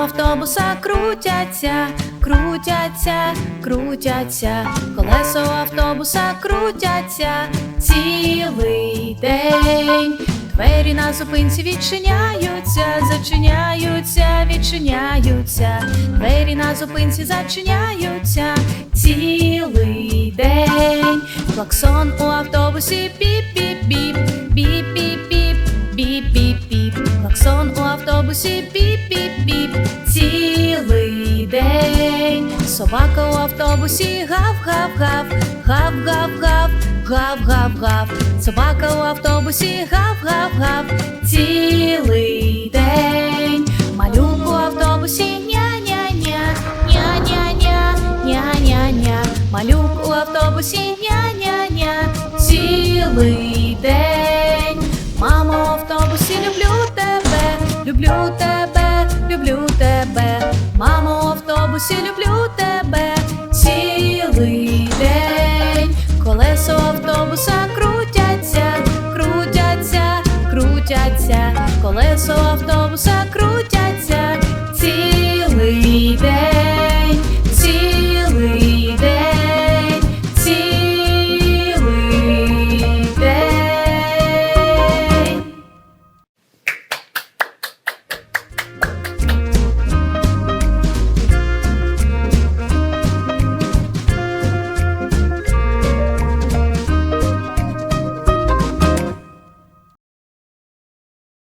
автобуса крутяться, крутяться, крутяться, колесо автобуса крутяться цілий день. Двері на зупинці відчиняються, зачиняються, відчиняються. Двері на зупинці зачиняються цілий день. Клаксон у автобусі піп-піп-піп, піп-піп-піп, піп-піп-піп. Клаксон у автобусі піп-піп-піп, цілий день. Собака у автобусі гав-гав-гав, гав-гав-гав, гав-гав-гав. Собака у автобусі гав-гав-гав, цілий день. Малюк у автобусі ня-ня-ня, ня-ня-ня, ня-ня-ня. Малюк у автобусі ня-ня-ня, цілий день. Мамо, в автобусі люблю тебе, люблю тебе, матусю, люблю тебе цілий день, колесо автобуса крутяться, крутяться, крутяться, колесо автобуса крутяться.